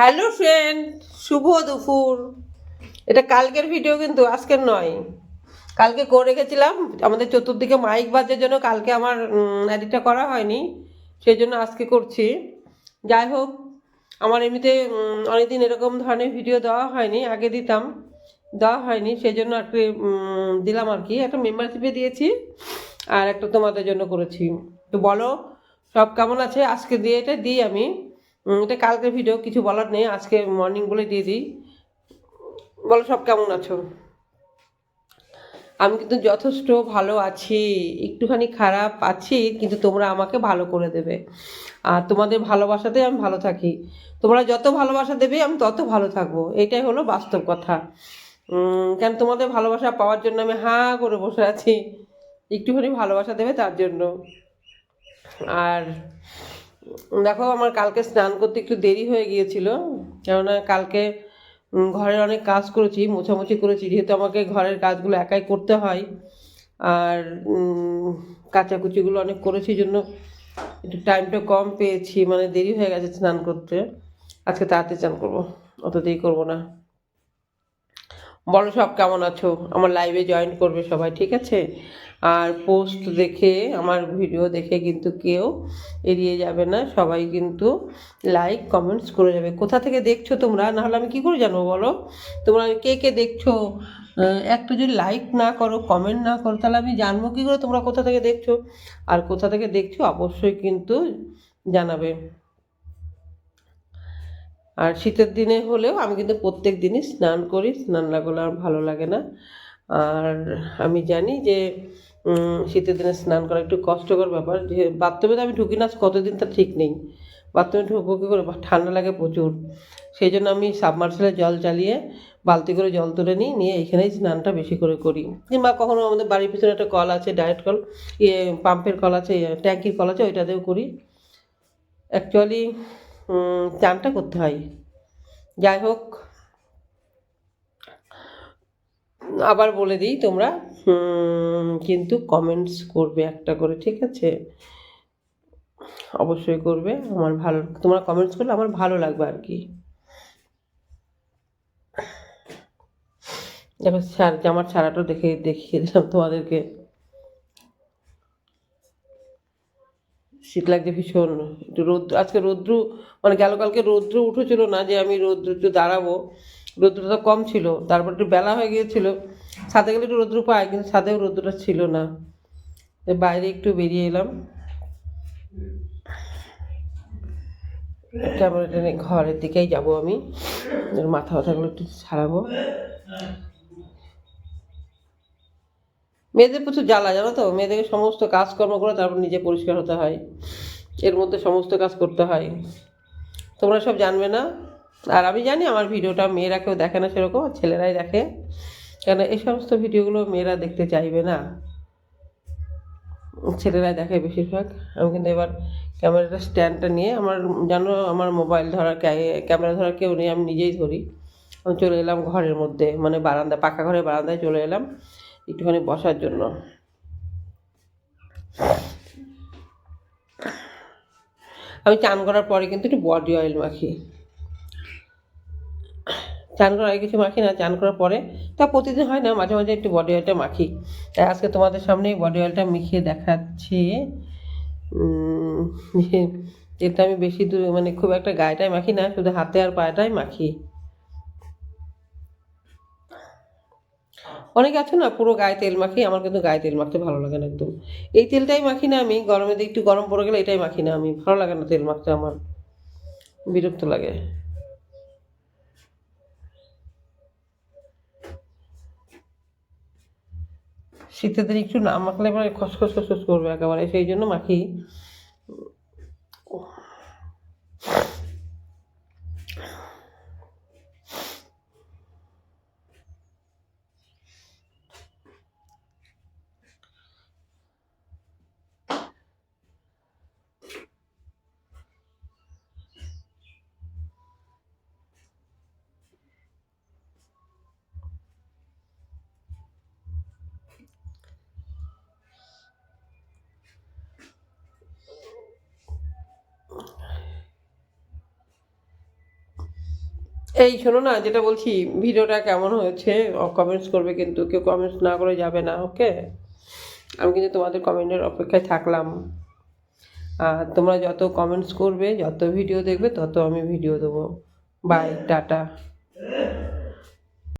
Hello friend, শুভ দুপুর। এটা কালকের ভিডিও কিন্তু আজকের নয়। কালকে করে রেখেছিলাম, আমাদের চতুর্দিকে মাইক বাজার জন্য কালকে আমার এডিটটা করা হয়নি সেই জন্য আজকে করছি। যাই হোক, আমার এমনিতে অনেকদিন এরকম ধরনের ভিডিও দেওয়া হয়নি, আগে দিতাম, দেওয়া হয়নি সেই জন্য আর কি দিলাম আর কি। একটা মেম্বারশিপে দিয়েছি, আর একটা তোমাদের জন্য করেছি। তো বলো, সব কেমন আছে? আজকে দিয়ে এটা দিই আমি। এটা কালকের ভিডিও কিছু বলার নেই, আজকে মর্নিং বলে দিয়ে দিই। বলো, সব কেমন আছো? আমি কিন্তু যথেষ্ট ভালো আছি, একটুখানি খারাপ আছি, কিন্তু তোমরা আমাকে ভালো করে দেবে। আর তোমাদের ভালোবাসাতে আমি ভালো থাকি। তোমরা যত ভালোবাসা দেবে, আমি তত ভালো থাকব। এটাই হলো বাস্তব কথা। কেন তোমাদের ভালোবাসা পাওয়ার জন্য আমি হাঁ করে বসে আছি? একটুখানি ভালোবাসা দেবে তার জন্য। আর দেখো, আমার কালকে স্নান করতে একটু দেরি হয়ে গিয়েছিল, কেননা কালকে ঘরের অনেক কাজ করেছি, মোছামুছি করেছি, যেহেতু আমাকে ঘরের কাজগুলো একাই করতে হয়, আর কাচাকুচিগুলো অনেক করেছি, জন্য একটু টাইমটা কম পেয়েছি মানে দেরি হয়ে গেছে স্নান করতে। আজকে তাড়াতাড়ি স্নান করব, অত দেরি করব না। বলো সব কেমন আছো? আমার লাইভে জয়েন করবে সবাই, ঠিক আছে? আর পোস্ট দেখে, আমার ভিডিও দেখে কিন্তু কেউ এড়িয়ে যাবে না। সবাই কিন্তু লাইক কমেন্টস করে যাবে। কোথা থেকে দেখছ তোমরা? নাহলে আমি কী করে জানব বলো? তোমরা কে কে দেখছ? একটু যদি লাইক না করো কমেন্ট না করো, তাহলে আমি জানব কী করে তোমরা কোথা থেকে দেখছ? আর কোথা থেকে দেখছ অবশ্যই কিন্তু জানাবে। আর শীতের দিনে হলেও আমি কিন্তু প্রত্যেক দিনই স্নান করি, স্নান না করলে আমার ভালো লাগে না। আর আমি জানি যে শীতের দিনে স্নান করা একটু কষ্টকর ব্যাপার। যে, বাথরুমে তো আমি ঢুকি না, কতদিন তার ঠিক নেই। বাথরুমে ঢুকবো কী করে? ঠান্ডা লাগে প্রচুর। সেই জন্য আমি সাবমার্সেলে জল চালিয়ে বালতি করে জল তুলে নিই, নিয়ে এখানেই স্নানটা বেশি করে করি। কিংবা কখনো আমাদের বাড়ির পিছনে একটা কল আছে, ডায়েট কল ইয়ে পাম্পের কল আছে ট্যাঙ্কির কল আছে ওইটাতেও করি। অ্যাকচুয়ালি চানটা করতে হয়। যাই হোক, আবার বলে দিই তোমরা কিন্তু কমেন্টস করবে একটা করে, ঠিক আছে? অবশ্যই করবে, আমার ভালো, তোমরা কমেন্টস করলে আমার ভালো লাগবে আর কি। দেখো সার জামার ছাড়াটা দেখে, দেখিয়ে দিলাম তোমাদেরকে। শীত লাগছে ভীষণ। একটু রৌদ্র, আজকে রৌদ্র মানে গেল, কালকে রৌদ্র উঠেছিল না যে আমি রৌদ্র একটু দাঁড়াবো। রৌদ্রটা কম ছিল, তারপর একটু বেলা হয়ে গিয়েছিল। ছাদে গেলে একটু রৌদ্র পায় কিন্তু ছাদেও রৌদ্রটা ছিল না। বাইরে একটু বেরিয়ে এলাম। ক্যামেরাটা ঘরের দিকেই যাব আমি। মাথা ব্যথাগুলো একটু ছাড়াবো মেয়েদের প্রচুর জ্বালা, জানো তো? মেয়েদেরকে সমস্ত কাজকর্ম করে তারপর নিজে পরিষ্কার হতে হয়। এর মধ্যে সমস্ত কাজ করতে হয়। তোমরা সব জানবে না? আর আমি জানি আমার ভিডিওটা মেয়েরা কেউ দেখে না সেরকম ছেলেরাই দেখে। কেন এই সমস্ত ভিডিওগুলো মেয়েরা দেখতে চাইবে না? ছেলেরাই দেখে বেশিরভাগ। আমি কিন্তু এবার ক্যামেরাটা স্ট্যান্ডটা নিয়ে আমার, জানো, আমার মোবাইল ধরার ক্যামেরা ধরার কেউ নেই, আমি নিজেই ধরি। আমি চলে এলাম ঘরের মধ্যে মানে বারান্দা পাকা ঘরের বারান্দায় চলে এলাম। একটুখানি বসার জন্য। আমি চান করার পরে কিন্তু একটু বডি অয়েল মাখি। চান করার আগে কিছু মাখি না, চান করার পরে। তা প্রতিদিন হয় না, মাঝে মাঝে একটু বডি অয়েলটা মাখি। তাই আজকে তোমাদের সামনেই বডি অয়েলটা মিখিয়ে দেখাচ্ছি। এটা আমি বেশি দূর মানে খুব একটা গায়েটাই মাখি না, শুধু হাতে আর পায়েটাই মাখি। অনেকে আছে না, পুরো গায়ে তেল মাখি আমার কিন্তু গায়ে তেল মাখতে ভালো লাগে না একদম। এই তেলটাই মাখি না আমি, গরমে দিয়ে একটু গরম পড়ে গেলে এটাই মাখি না আমি, ভালো লাগে না তেল মাখতে আমার। বিরক্ত লাগে। শীতের দিন একটু না মাখলে পরে খসখস খসখস করবে একেবারে, সেই জন্য মাখি। এই শোনো না, যেটা বলছি, ভিডিওটা কেমন হয়েছে কমেন্টস করবে কিন্তু, কেউ কমেন্টস না করে যাবে না ওকে আমি কিন্তু তোমাদের কমেন্টের অপেক্ষায় থাকলাম। আর তোমরা যত কমেন্টস করবে, যত ভিডিও দেখবে, তত আমি ভিডিও দেবো। Bye tata.